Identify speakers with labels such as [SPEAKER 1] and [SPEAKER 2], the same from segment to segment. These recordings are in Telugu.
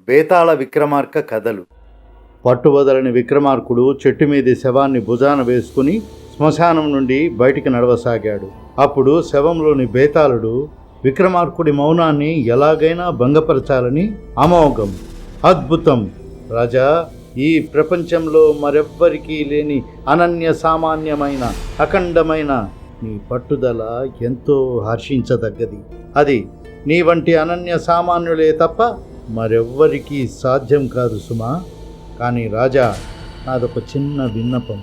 [SPEAKER 1] బేతాళ విక్రమార్క కథలు. పట్టుబదలని విక్రమార్కుడు చెట్టు మీది శవాన్ని భుజాన వేసుకుని శ్మశానం నుండి బయటికి నడవసాగాడు. అప్పుడు శవంలోని బేతాళుడు విక్రమార్కుడి మౌనాన్ని ఎలాగైనా భంగపరచాలని అమోఘం అద్భుతం. రాజా ఈ ప్రపంచంలో మరెవ్వరికీ లేని అనన్య సామాన్యమైన అఖండమైన నీ పట్టుదల ఎంతో హర్షించదగ్గది. అది నీ వంటి అనన్య సామాన్యులే తప్ప మరెవ్వరికీ సాధ్యం కాదు సుమా. కానీ రాజా నాదొక చిన్న విన్నపం.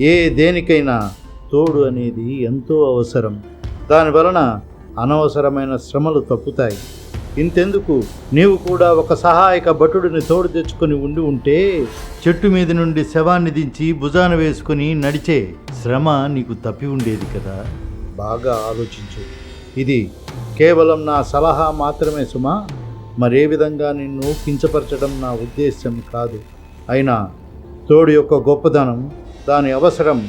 [SPEAKER 1] ఏ దేనికైనా తోడు అనేది ఎంతో అవసరం. దాని వలన అనవసరమైన శ్రమలు తప్పుతాయి. ఇంతెందుకు? నీవు కూడా ఒక సహాయక భటుడిని తోడు తెచ్చుకొని ఉండి ఉంటే చెట్టు మీద నుండి శవాన్ని దించి భుజాన వేసుకుని నడిచే శ్రమ నీకు తప్పి ఉండేది కదా? బాగా ఆలోచించు. ఇది కేవలం నా సలహా మాత్రమే సుమా. మరే విధంగా నిన్ను కించపరచడం నా ఉద్దేశ్యం కాదు. అయినా తోడు యొక్క గొప్పదనం దాని అవసరం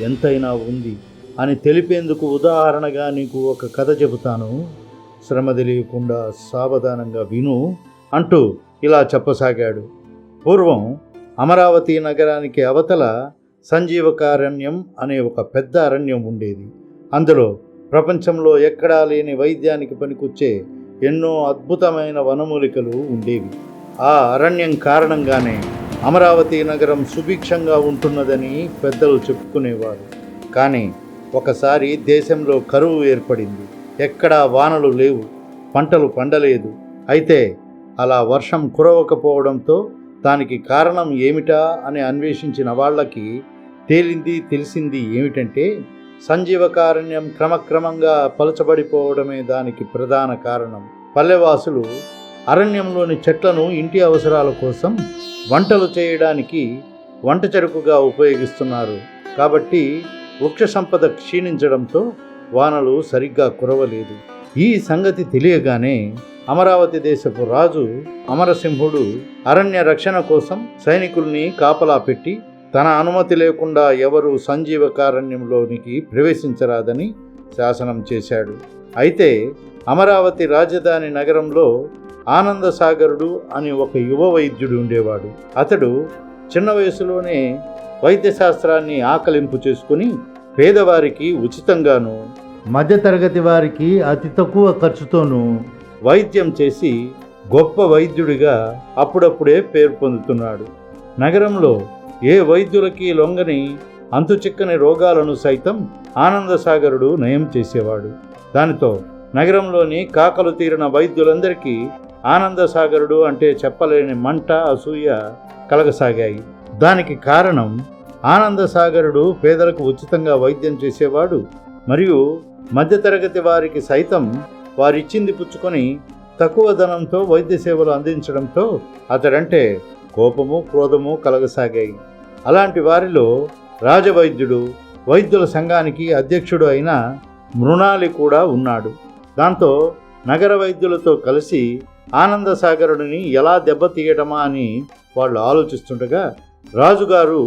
[SPEAKER 1] ఎంతైనా ఉంది అని తెలిపేందుకు ఉదాహరణగా నీకు ఒక కథ చెబుతాను. శ్రమ తెలియకుండా సావధానంగా విను అంటూ ఇలా చెప్పసాగాడు. పూర్వం అమరావతి నగరానికి అవతల సంజీవకారణ్యం అనే ఒక పెద్ద అరణ్యం ఉండేది. అందులో ప్రపంచంలో ఎక్కడా లేని వైద్యానికి పనికొచ్చే ఎన్నో అద్భుతమైన వనమూలికలు ఉండేవి. ఆ అరణ్యం కారణంగానే అమరావతి నగరం సుభిక్షంగా ఉంటున్నదని పెద్దలు చెప్పుకునేవారు. కానీ ఒకసారి దేశంలో కరువు ఏర్పడింది. ఎక్కడా వానలు లేవు పంటలు పండలేదు. అయితే అలా వర్షం కురవకపోవడంతో దానికి కారణం ఏమిటా అని అన్వేషించిన వాళ్ళకి తేలింది తెలిసింది ఏమిటంటే సంజీవకారణ్యం క్రమక్రమంగా పలచబడిపోవడమే దానికి ప్రధాన కారణం. పల్లెవాసులు అరణ్యంలోని చెట్లను ఇంటి అవసరాల కోసం వంటలు చేయడానికి వంట చెరుకుగా ఉపయోగిస్తున్నారు. కాబట్టి వృక్ష సంపద క్షీణించడంతో వానలు సరిగ్గా కురవలేదు. ఈ సంగతి తెలియగానే అమరావతి దేశపు రాజు అమరసింహుడు అరణ్య రక్షణ కోసం సైనికుల్ని కాపలా పెట్టి తన అనుమతి లేకుండా ఎవరు సంజీవకారణ్యంలోనికి ప్రవేశించరాదని శాసనం చేశాడు. అయితే అమరావతి రాజధాని నగరంలో ఆనందసాగరుడు అని ఒక యువ వైద్యుడు ఉండేవాడు. అతడు చిన్న వయసులోనే వైద్యశాస్త్రాన్ని ఆకలింపు చేసుకుని పేదవారికి ఉచితంగాను మధ్యతరగతి వారికి అతి తక్కువ ఖర్చుతోనూ వైద్యం చేసి గొప్ప వైద్యుడిగా అప్పుడప్పుడే పేరు పొందుతున్నాడు. నగరంలో ఏ వైద్యులకి లొంగని అంతుచిక్కని రోగాలను సైతం ఆనందసాగరుడు నయం చేసేవాడు. దానితో నగరంలోని కాకలు తీరిన వైద్యులందరికీ ఆనందసాగరుడు అంటే చెప్పలేని మంట అసూయ కలగసాగాయి. దానికి కారణం ఆనందసాగరుడు పేదలకు ఉచితంగా వైద్యం చేసేవాడు మరియు మధ్యతరగతి వారికి సైతం వారిచ్చింది పుచ్చుకొని తక్కువ ధనంతో వైద్య సేవలు అందించడంతో అతడంటే కోపము క్రోధము కలగసాగాయి. అలాంటి వారిలో రాజవైద్యుడు వైద్యుల సంఘానికి అధ్యక్షుడు అయిన మృణాలి కూడా ఉన్నాడు. దాంతో నగర వైద్యులతో కలిసి ఆనందసాగరుడిని ఎలా దెబ్బతీయటమా అని వాళ్ళు ఆలోచిస్తుండగా రాజుగారు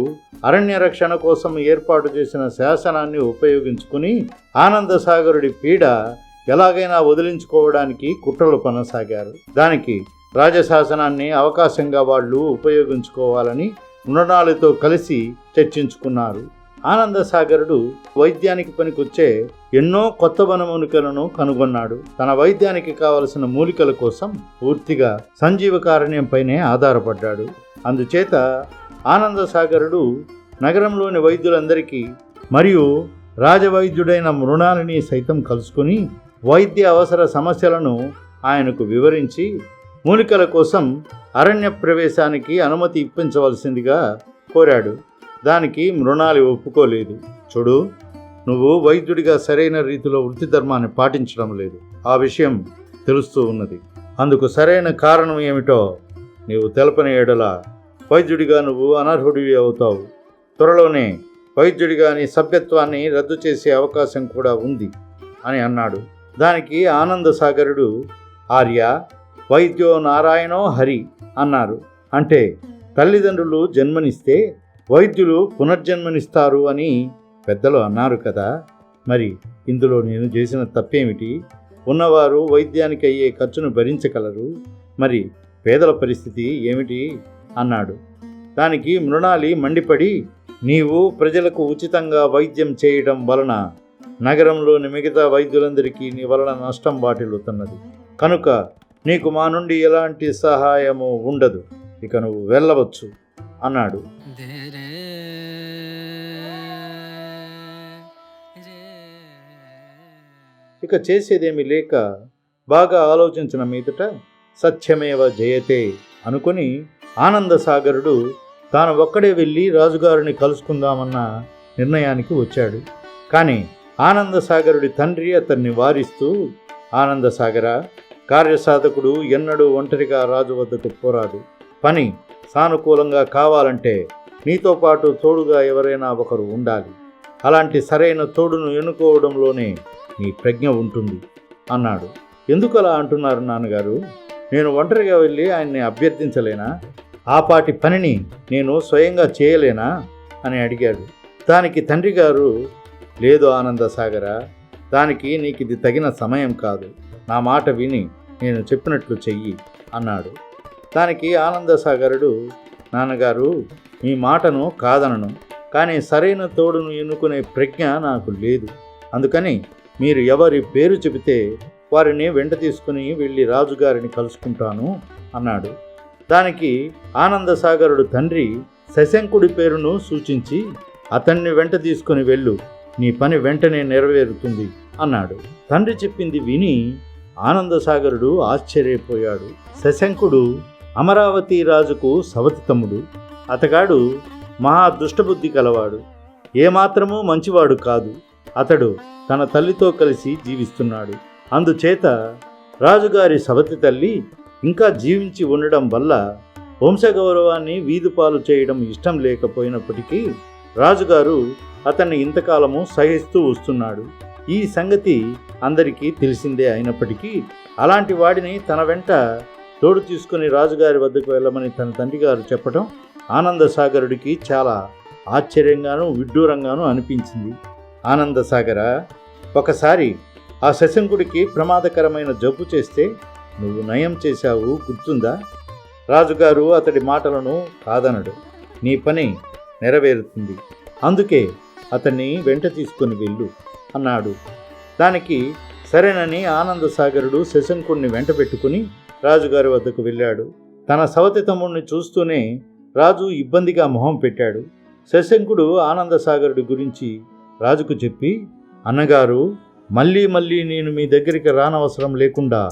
[SPEAKER 1] అరణ్య రక్షణ కోసం ఏర్పాటు చేసిన శాసనాన్ని ఉపయోగించుకుని ఆనందసాగరుడి పీడ ఎలాగైనా వదిలించుకోవడానికి కుట్రలు కొనసాగారు. దానికి రాజశాసనాన్ని అవకాశంగా వాళ్ళు ఉపయోగించుకోవాలని మృణాలతో కలిసి చర్చించుకున్నారు. ఆనందసాగరుడు వైద్యానికి పనికొచ్చే ఎన్నో కొత్త వనమూలికలను కనుగొన్నాడు. తన వైద్యానికి కావలసిన మూలికల కోసం పూర్తిగా సంజీవకారణ్యంపైనే ఆధారపడ్డాడు. అందుచేత ఆనందసాగరుడు నగరంలోని వైద్యులందరికీ మరియు రాజవైద్యుడైన మృణాలిని సైతం కలుసుకొని వైద్య అవసర సమస్యలను ఆయనకు వివరించి మూలికల కోసం అరణ్య ప్రవేశానికి అనుమతి ఇప్పించవలసిందిగా కోరాడు. దానికి మృణాలి ఒప్పుకోలేదు. చూడు నువ్వు వైద్యుడిగా సరైన రీతిలో వృత్తి ధర్మాన్ని పాటించడం లేదు. ఆ విషయం తెలుస్తూ ఉన్నది. అందుకు సరైన కారణం ఏమిటో నీవు తెలపని ఏడల వైద్యుడిగా నువ్వు అనర్హుడివి అవుతావు. త్వరలోనే వైద్యుడిగా నీ సభ్యత్వాన్ని రద్దు చేసే అవకాశం కూడా ఉంది అని అన్నాడు. దానికి ఆనందసాగరుడు ఆర్య వైద్యో నారాయణో హరి అన్నారు. అంటే తల్లిదండ్రులు జన్మనిస్తే వైద్యులు పునర్జన్మనిస్తారు అని పెద్దలు అన్నారు కదా. మరి ఇందులో నేను చేసిన తప్పేమిటి? ఉన్నవారు వైద్యానికి అయ్యే ఖర్చును భరించగలరు. మరి పేదల పరిస్థితి ఏమిటి? అన్నాడు. దానికి మృణాలి మండిపడి నీవు ప్రజలకు ఉచితంగా వైద్యం చేయడం వలన నగరంలోని మిగతా వైద్యులందరికీ నీ వలన నష్టం వాటిల్లుతున్నది. కనుక నీకు మా నుండి ఎలాంటి సహాయము ఉండదు. ఇక నువ్వు వెళ్ళవచ్చు అన్నాడు. ఇక చేసేదేమీ లేక బాగా ఆలోచించిన మీదట సత్యమేవ జయతే అనుకుని ఆనందసాగరుడు తాను ఒక్కడే వెళ్ళి రాజుగారిని కలుసుకుందామన్న నిర్ణయానికి వచ్చాడు. కానీ ఆనందసాగరుడి తండ్రి అతన్ని వారిస్తూ ఆనందసాగర కార్యసాధకుడు ఎన్నడూ ఒంటరిగా రాజు వద్దకు పోరాడు. పని సానుకూలంగా కావాలంటే నీతో పాటు తోడుగా ఎవరైనా ఒకరు ఉండాలి. అలాంటి సరైన తోడును ఎన్నుకోవడంలోనే నీ ప్రజ్ఞ ఉంటుంది అన్నాడు. ఎందుకు అలా అంటున్నారు నాన్నగారు? నేను ఒంటరిగా వెళ్ళి ఆయన్ని అభ్యర్థించలేనా? ఆపాటి పనిని నేను స్వయంగా చేయలేనా? అని అడిగాడు. దానికి తండ్రి గారు లేదు ఆనందసాగరా దానికి నీకు ఇది తగిన సమయం కాదు. నా మాట విని నేను చెప్పినట్లు చెయ్యి అన్నాడు. దానికి ఆనందసాగరుడు నాన్నగారు మీ మాటను కాదనను కానీ సరైన తోడును ఎన్నుకునే ప్రజ్ఞ నాకు లేదు. అందుకని మీరు ఎవరి పేరు చెబితే వారిని వెంట తీసుకుని వెళ్ళి రాజుగారిని కలుసుకుంటాను అన్నాడు. దానికి ఆనందసాగరుడు తండ్రి శశంకుడి పేరును సూచించి అతన్ని వెంట తీసుకుని వెళ్ళు నీ పని వెంటనే నెరవేరుతుంది అన్నాడు. తండ్రి చెప్పింది విని ఆనందసాగరుడు ఆశ్చర్యపోయాడు. శశంకుడు అమరావతి రాజుకు సవతి తమ్ముడు అతగాడు మహా దుష్టబుద్ధి కలవాడు. ఏమాత్రమూ మంచివాడు కాదు. అతడు తన తల్లితో కలిసి జీవిస్తున్నాడు. అందుచేత రాజుగారి సవతి తల్లి ఇంకా జీవించి ఉండడం వల్ల వంశగౌరవాన్ని వీధుపాలు చేయడం ఇష్టం లేకపోయినప్పటికీ రాజుగారు అతన్ని ఇంతకాలము సహిస్తూ వస్తున్నాడు. ఈ సంగతి అందరికీ తెలిసిందే అయినప్పటికీ అలాంటి వాడిని తన వెంట తోడు తీసుకుని రాజుగారి వద్దకు వెళ్ళమని తన తండ్రి గారు చెప్పడం ఆనందసాగరుడికి చాలా ఆశ్చర్యంగాను విడ్డూరంగాను అనిపించింది. ఆనందసాగర ఒకసారి ఆ శశంకుడికి ప్రమాదకరమైన జబ్బు చేస్తే నువ్వు నయం చేశావు గుర్తుందా? రాజుగారు అతడి మాటలను కాదనడు. నీ పని నెరవేరుతుంది. అందుకే అతన్ని వెంట తీసుకుని వెళ్ళు అన్నాడు. దానికి సరేనని ఆనందసాగరుడు శశంకుణ్ణి వెంట పెట్టుకుని రాజుగారి వద్దకు వెళ్ళాడు. తన సవతి తమ్ముడిని చూస్తూనే రాజు ఇబ్బందిగా మొహం పెట్టాడు. శశంకుడు ఆనందసాగరుడి గురించి రాజుకు చెప్పి అన్నగారు మళ్ళీ మళ్ళీ నేను మీ దగ్గరికి రానవసరం లేకుండా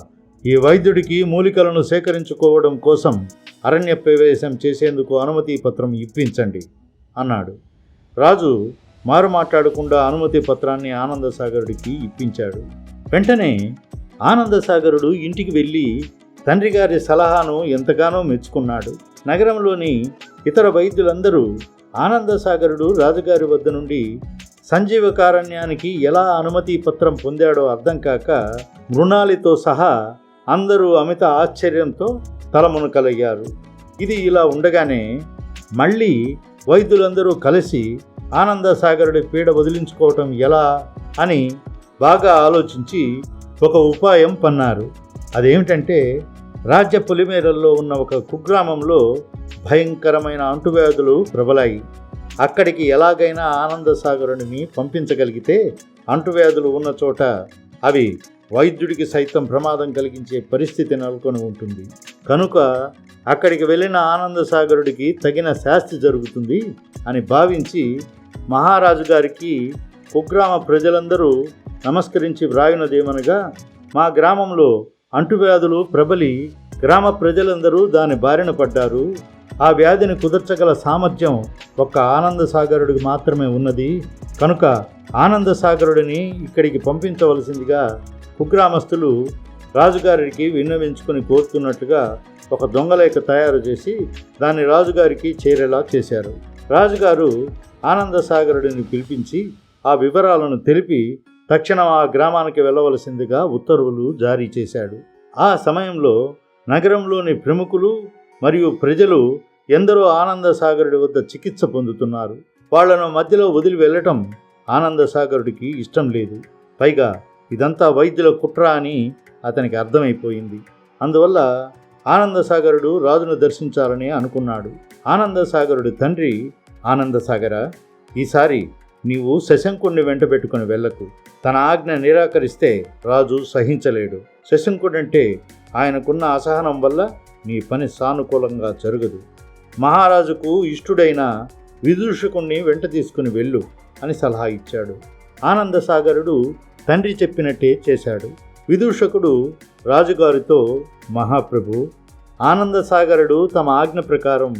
[SPEAKER 1] ఈ వైద్యుడికి మూలికలను సేకరించుకోవడం కోసం అరణ్య ప్రవేశం చేసేందుకు అనుమతి పత్రం ఇప్పించండి అన్నాడు. రాజు మారు మాట్లాడకుండా అనుమతి పత్రాన్ని ఆనందసాగరుడికి ఇప్పించాడు. వెంటనే ఆనందసాగరుడు ఇంటికి వెళ్ళి తండ్రి గారి సలహాను ఎంతగానో మెచ్చుకున్నాడు. నగరంలోని ఇతర వైద్యులందరూ ఆనందసాగరుడు రాజుగారి వద్ద నుండి సంజీవకారణ్యానికి ఎలా అనుమతి పత్రం పొందాడో అర్థం కాక మృణాలితో సహా అందరూ అమిత ఆశ్చర్యంతో తలమునకలయ్యారు. ఇది ఇలా ఉండగానే మళ్ళీ వైద్యులందరూ కలిసి ఆనందసాగరుడి పీడ వదిలించుకోవటం ఎలా అని బాగా ఆలోచించి ఒక ఉపాయం పన్నారు. అదేమిటంటే రాజ్య పొలిమేరల్లో ఉన్న ఒక కుగ్రామంలో భయంకరమైన అంటువ్యాధులు ప్రబలాయి. అక్కడికి ఎలాగైనా ఆనందసాగరుడిని పంపించగలిగితే అంటువ్యాధులు ఉన్న చోట అవి వైద్యుడికి సైతం ప్రమాదం కలిగించే పరిస్థితి నెలకొని ఉంటుంది. కనుక అక్కడికి వెళ్ళిన ఆనందసాగరుడికి తగిన శాస్తి జరుగుతుంది అని భావించి మహారాజు గారికి కుగ్రామ ప్రజలందరూ నమస్కరించి వ్రాయునదేమనగా మా గ్రామంలో అంటువ్యాధులు ప్రబలి గ్రామ ప్రజలందరూ దాని బారిన పడ్డారు. ఆ వ్యాధిని కుదర్చగల సామర్థ్యం ఒక్క ఆనందసాగరుడికి మాత్రమే ఉన్నది. కనుక ఆనందసాగరుడిని ఇక్కడికి పంపించవలసిందిగా కుగ్రామస్తులు రాజుగారికి విన్నవించుకుని కోరుతున్నట్లుగా ఒక దొంగలేఖ తయారు చేసి దాన్ని రాజుగారికి చేరేలా చేశారు. రాజుగారు ఆనందసాగరుడిని పిలిపించి ఆ వివరాలను తెలిపి తక్షణం ఆ గ్రామానికి వెళ్ళవలసిందిగా ఉత్తర్వులు జారీ చేశాడు. ఆ సమయంలో నగరంలోని ప్రముఖులు మరియు ప్రజలు ఎందరో ఆనందసాగరుడి వద్ద చికిత్స పొందుతున్నారు. వాళ్ళను మధ్యలో వదిలి వెళ్ళటం ఆనందసాగరుడికి ఇష్టం లేదు. పైగా ఇదంతా వైద్యుల కుట్ర అని అతనికి అర్థమైపోయింది. అందువల్ల ఆనందసాగరుడు రాజును దర్శించాలని అనుకున్నాడు. ఆనందసాగరుడి తండ్రి ఆనందసాగర ఈసారి నీవు శశంకుణ్ణి వెంట పెట్టుకుని వెళ్ళకు. తన ఆజ్ఞ నిరాకరిస్తే రాజు సహించలేడు. శశంకుడంటే ఆయనకున్న అసహనం వల్ల నీ పని సానుకూలంగా జరగదు. మహారాజుకు ఇష్టుడైన విదూషకుణ్ణి వెంట తీసుకుని వెళ్ళు అని సలహా ఇచ్చాడు. ఆనందసాగరుడు తండ్రి చెప్పినట్టే చేశాడు. విదూషకుడు రాజుగారితో మహాప్రభు ఆనందసాగరుడు తమ ఆజ్ఞ ప్రకారం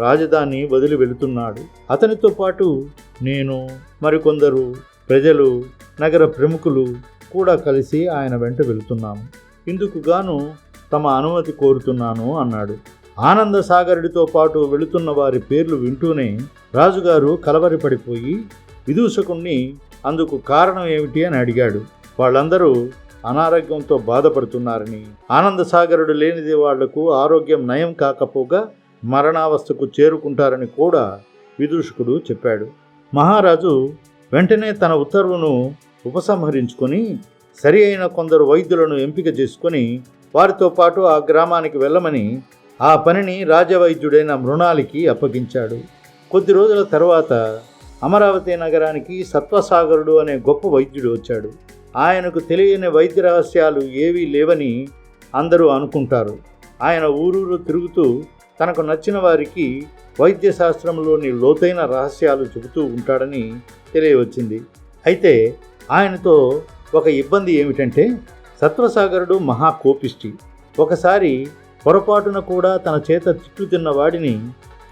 [SPEAKER 1] రాజధాని వదిలి వెళుతున్నాడు. అతనితో పాటు నేను మరికొందరు ప్రజలు నగర ప్రముఖులు కూడా కలిసి ఆయన వెంట వెళుతున్నాము. ఇందుకు గాను తమ అనుమతి కోరుతున్నాను అన్నాడు. ఆనందసాగరుడితో పాటు వెళుతున్న వారి పేర్లు వింటూనే రాజుగారు కలవరిపడిపోయి విదూషకుణ్ణి అందుకు కారణం ఏమిటి అని అడిగాడు. వాళ్ళందరూ అనారోగ్యంతో బాధపడుతున్నారని ఆనందసాగరుడు లేనిది వాళ్ళకు ఆరోగ్యం నయం కాకపోగా మరణావస్థకు చేరుకుంటారని కూడా విదూషకుడు చెప్పాడు. మహారాజు వెంటనే తన ఉత్తర్వును ఉపసంహరించుకొని సరి అయిన కొందరు వైద్యులను ఎంపిక చేసుకొని వారితో పాటు ఆ గ్రామానికి వెళ్ళమని ఆ పనిని రాజవైద్యుడైన మృణాలికి అప్పగించాడు. కొద్ది రోజుల తర్వాత అమరావతి నగరానికి సత్వసాగరుడు అనే గొప్ప వైద్యుడు వచ్చాడు. ఆయనకు తెలియని వైద్య రహస్యాలు ఏవీ లేవని అందరూ అనుకుంటారు. ఆయన ఊరూరు తిరుగుతూ తనకు నచ్చిన వారికి వైద్య శాస్త్రంలోని లోతైన రహస్యాలు చెబుతూ ఉంటాడని తెలియవచ్చింది. అయితే ఆయనతో ఒక ఇబ్బంది ఏమిటంటే సత్వసాగరుడు మహా కోపిష్టి ఒకసారి పొరపాటున కూడా తన చేత తిట్లు తిన్న వాడిని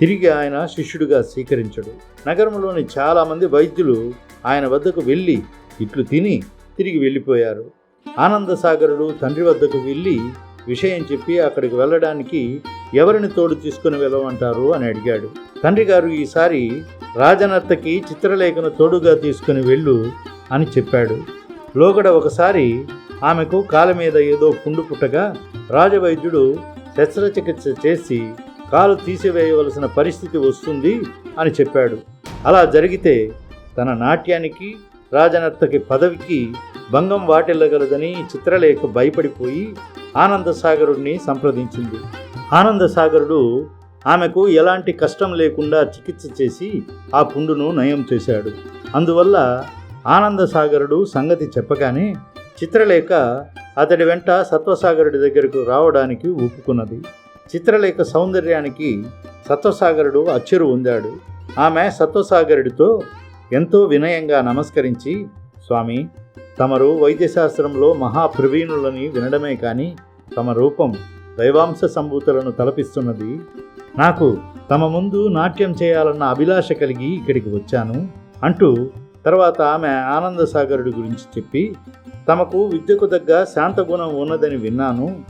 [SPEAKER 1] తిరిగి ఆయన శిష్యుడిగా స్వీకరించడు. నగరంలోని చాలామంది వైద్యులు ఆయన వద్దకు వెళ్ళి ఇట్లు తిని తిరిగి వెళ్ళిపోయారు. ఆనందసాగరుడు తండ్రి వద్దకు వెళ్ళి విషయం చెప్పి అక్కడికి వెళ్ళడానికి ఎవరిని తోడు తీసుకుని వెళ్ళమంటారు అని అడిగాడు. తండ్రి గారు ఈసారి రాజనర్తకి చిత్రలేఖను తోడుగా తీసుకుని వెళ్ళు అని చెప్పాడు. లోగడ ఒకసారి ఆమెకు కాల మీద ఏదో పుండు పుట్టగా రాజవైద్యుడు శస్త్రచికిత్స చేసి కాలు తీసివేయవలసిన పరిస్థితి వస్తుంది అని చెప్పాడు. అలా జరిగితే తన నాట్యానికి రాజనర్తకి పదవికి భంగం వాటిల్లగలదని చిత్రలేఖ భయపడిపోయి ఆనందసాగరుడిని సంప్రదించింది. ఆనందసాగరుడు ఆమెకు ఎలాంటి కష్టం లేకుండా చికిత్స చేసి ఆ పుండును నయం చేశాడు. అందువల్ల ఆనందసాగరుడు సంగతి చెప్పగానే చిత్రలేఖ అతడి వెంట సత్వసాగరుడి దగ్గరకు రావడానికి ఒప్పుకున్నది చిత్రలేఖ సౌందర్యానికి సత్వసాగరుడు అచ్చురు ఉందాడు. ఆమె సత్వసాగరుడితో ఎంతో వినయంగా నమస్కరించి స్వామి తమరు వైద్యశాస్త్రంలో మహాప్రవీణులని వినడమే కానీ తమ రూపం దైవాంశ సంభూతులను తలపిస్తున్నది. నాకు తమ ముందు నాట్యం చేయాలన్న అభిలాష కలిగి ఇక్కడికి వచ్చాను అంటూ తర్వాత ఆమె ఆనందసాగరుడి గురించి చెప్పి తమకు విద్యకు తగ్గ శాంతగుణం ఉన్నదని విన్నాను.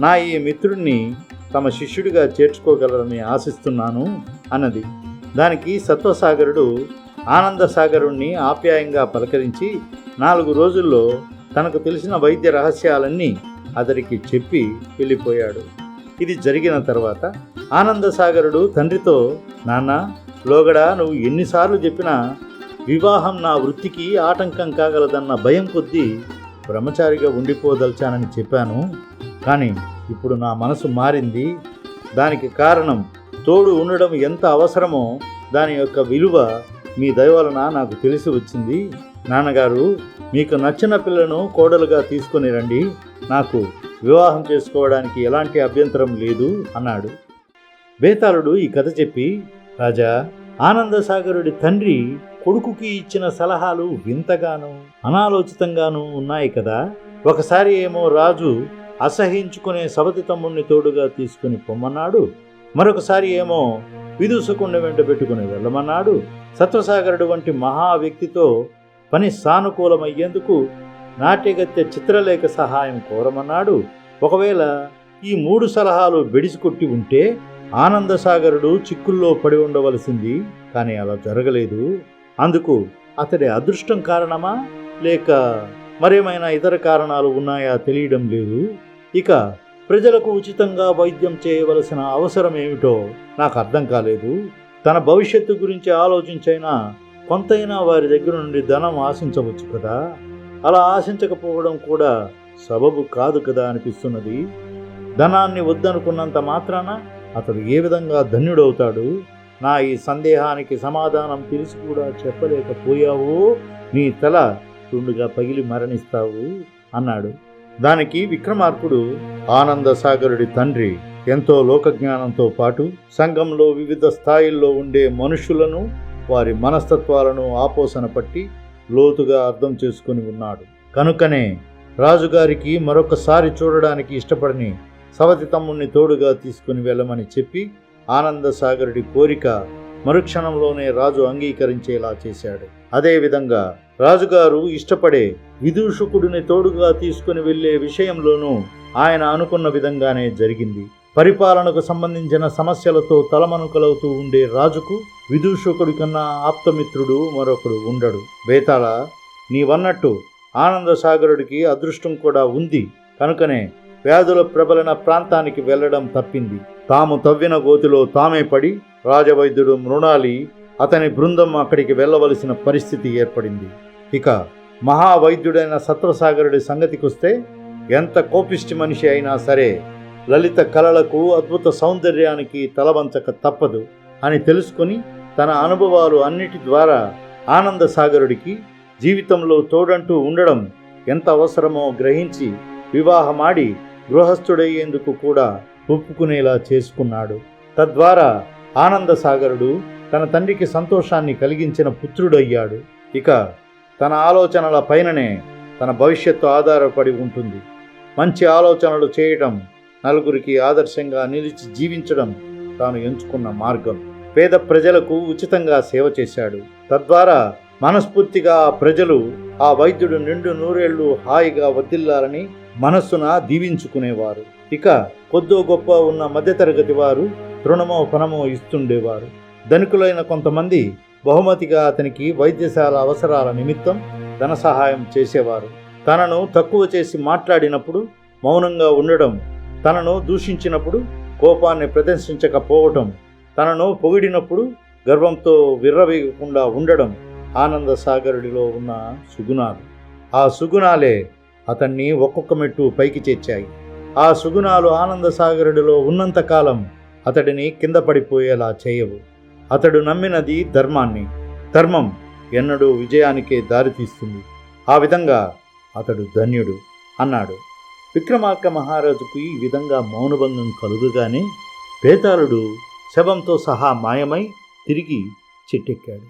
[SPEAKER 1] నా ఈ మిత్రుణ్ణి తమ శిష్యుడిగా చేర్చుకోగలరని ఆశిస్తున్నాను అన్నది. దానికి సత్వసాగరుడు ఆనందసాగరుణ్ణి ఆప్యాయంగా పలకరించి నాలుగు రోజుల్లో తనకు తెలిసిన వైద్య రహస్యాలన్నీ అతడికి చెప్పి వెళ్ళిపోయాడు. ఇది జరిగిన తర్వాత ఆనందసాగరుడు తండ్రితో నాన్న లోగడ నువ్వు ఎన్నిసార్లు చెప్పినా వివాహం నా వృత్తికి ఆటంకం కాగలదన్న భయం కొద్దీ బ్రహ్మచారిగా ఉండిపోదల్చానని చెప్పాను. కానీ ఇప్పుడు నా మనసు మారింది. దానికి కారణం తోడు ఉండడం ఎంత అవసరమో దాని యొక్క విలువ మీ దయవలన నాకు తెలిసి వచ్చింది. నాన్నగారు మీకు నచ్చిన పిల్లను కోడలుగా తీసుకొని రండి. నాకు వివాహం చేసుకోవడానికి ఎలాంటి అభ్యంతరం లేదు అన్నాడు. బేతాళుడు ఈ కథ చెప్పి రాజా ఆనందసాగరుడి తండ్రి కొడుకుకి ఇచ్చిన సలహాలు వింతగాను అనాలోచితంగాను ఉన్నాయి కదా. ఒకసారి ఏమో రాజు అసహించుకునే సవతి తమ్ముణ్ణి తోడుగా తీసుకుని పొమ్మన్నాడు. మరొకసారి ఏమో విదూసుకుండా వెంట పెట్టుకుని వెళ్ళమన్నాడు. సత్వసాగరుడు వంటి మహా వ్యక్తితో పని సానుకూలమయ్యేందుకు నాట్యగత్య చిత్రలేఖ సహాయం కోరమన్నాడు. ఒకవేళ ఈ మూడు సలహాలు బెడిసికొట్టి ఉంటే ఆనందసాగరుడు చిక్కుల్లో పడి ఉండవలసింది. కానీ అలా జరగలేదు. అందుకు అతడి అదృష్టం కారణమా? లేక మరేమైనా ఇతర కారణాలు ఉన్నాయా తెలియడం లేదు. ఇక ప్రజలకు ఉచితంగా వైద్యం చేయవలసిన అవసరం ఏమిటో నాకు అర్థం కాలేదు. తన భవిష్యత్తు గురించి ఆలోచించైనా కొంతైనా వారి దగ్గర నుండి ధనం ఆశించవచ్చు కదా. అలా ఆశించకపోవడం కూడా సబబు కాదు కదా అనిపిస్తున్నది. ధనాన్ని వద్దనుకున్నంత మాత్రాన అతడు ఏ విధంగా ధన్యుడవుతాడు? నా ఈ సందేహానికి సమాధానం తెలిసి కూడా చెప్పలేకపోయావు నీ తల తుండుగా పగిలి మరణిస్తావు అన్నాడు. దానికి విక్రమార్కుడు ఆనందసాగరుడి తండ్రి ఎంతో లోకజ్ఞానంతో పాటు సంఘంలో వివిధ స్థాయిల్లో ఉండే మనుషులను వారి మనస్తత్వాలను ఆపోసన పట్టి లోతుగా అర్థం చేసుకుని ఉన్నాడు. కనుకనే రాజుగారికి మరొకసారి చూడడానికి ఇష్టపడని సవతి తమ్ముణ్ణి తోడుగా తీసుకుని వెళ్ళమని చెప్పి ఆనందసాగరుడి కోరిక మరుక్షణంలోనే రాజు అంగీకరించేలా చేశాడు. అదేవిధంగా రాజుగారు ఇష్టపడే విదూషకుడిని తోడుగా తీసుకుని వెళ్ళే విషయంలోనూ ఆయన అనుకున్న విధంగానే జరిగింది. పరిపాలనకు సంబంధించిన సమస్యలతో తలమనుకలవుతూ ఉండే రాజుకు విదూషకుడి కన్నా ఆప్తమిత్రుడు మరొకడు ఉండడు. బేతాళ నీవన్నట్టు ఆనందసాగరుడికి అదృష్టం కూడా ఉంది. కనుకనే వ్యాధుల ప్రబలన ప్రాంతానికి వెళ్ళడం తప్పింది. తాము తవ్విన గోతిలో తామే పడి రాజవైద్యుడు మృణాలి అతని బృందం అక్కడికి వెళ్ళవలసిన పరిస్థితి ఏర్పడింది. ఇక మహావైద్యుడైన సత్వసాగరుడి సంగతికొస్తే ఎంత కోపిష్టి మనిషి అయినా సరే లలిత కళలకు అద్భుత సౌందర్యానికి తలవంచక తప్పదు అని తెలుసుకొని తన అనుభవాలు అన్నిటి ద్వారా ఆనంద సాగరుడికి జీవితంలో తోడంటూ ఉండడం ఎంత అవసరమో గ్రహించి వివాహమాడి గృహస్థుడయ్యేందుకు కూడా ఒప్పుకునేలా చేసుకున్నాడు. తద్వారా ఆనంద సాగరుడు తన తండ్రికి సంతోషాన్ని కలిగించిన పుత్రుడయ్యాడు. ఇక తన ఆలోచనల పైననే తన భవిష్యత్తు ఆధారపడి ఉంటుంది. మంచి ఆలోచనలు చేయటం నలుగురికి ఆదర్శంగా నిలిచి జీవించడం తాను ఎంచుకున్న మార్గం. పేద ప్రజలకు ఉచితంగా సేవ చేశాడు. తద్వారా మనస్ఫూర్తిగా ఆ ప్రజలు ఆ వైద్యుడు నిండు నూరేళ్ళు హాయిగా వదిల్లాలని మనస్సున దీవించుకునేవారు. ఇక కొద్దో గొప్ప ఉన్న మధ్యతరగతి వారు తృణమో ఫనమో ఇస్తుండేవారు. ధనికులైన కొంతమంది బహుమతిగా అతనికి వైద్యశాల అవసరాల నిమిత్తం ధన సహాయం చేసేవారు. తనను తక్కువ చేసి మాట్లాడినప్పుడు మౌనంగా ఉండడం తనను దూషించినప్పుడు కోపాన్ని ప్రదర్శించకపోవటం తనను పొగిడినప్పుడు గర్వంతో విర్రవీగకుండా ఉండడం ఆనంద సాగరుడిలో ఉన్న సుగుణాలు. ఆ సుగుణాలే అతన్ని ఒక్కొక్క మెట్టు పైకి చేర్చాయి. ఆ సుగుణాలు ఆనంద సాగరుడిలో ఉన్నంతకాలం అతడిని కింద పడిపోయేలా చేయవు. అతడు నమ్మినది ధర్మాన్ని. ధర్మం ఎన్నడూ విజయానికే దారితీస్తుంది ఆ విధంగా అతడు ధన్యుడు అన్నాడు. విక్రమార్క మహారాజుకు ఈ విధంగా మౌనభంగం కలుగగానే పేతాళుడు శవంతో సహా మాయమై తిరిగి చెట్టెక్కాడు.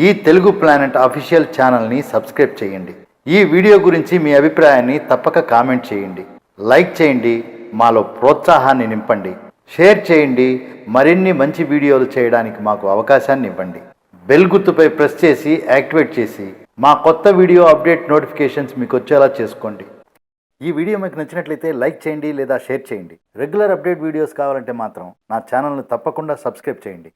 [SPEAKER 2] ఈ తెలుగు ప్లానెట్ అఫీషియల్ ఛానల్ని సబ్స్క్రైబ్ చేయండి. ఈ వీడియో గురించి మీ అభిప్రాయాన్ని తప్పక కామెంట్ చేయండి. లైక్ చేయండి. మాలో ప్రోత్సాహాన్ని నింపండి. షేర్ చేయండి. మరిన్ని మంచి వీడియోలు చేయడానికి మాకు అవకాశాన్ని ఇవ్వండి. బెల్ గుర్తుపై ప్రెస్ చేసి యాక్టివేట్ చేసి మా కొత్త వీడియో అప్డేట్ నోటిఫికేషన్స్ మీకు వచ్చేలా చేసుకోండి. ఈ వీడియో మీకు నచ్చినట్లయితే లైక్ చేయండి లేదా షేర్ చేయండి. రెగ్యులర్ అప్డేట్ వీడియోస్ కావాలంటే మాత్రం నా ఛానల్ని తప్పకుండా సబ్స్క్రైబ్ చేయండి.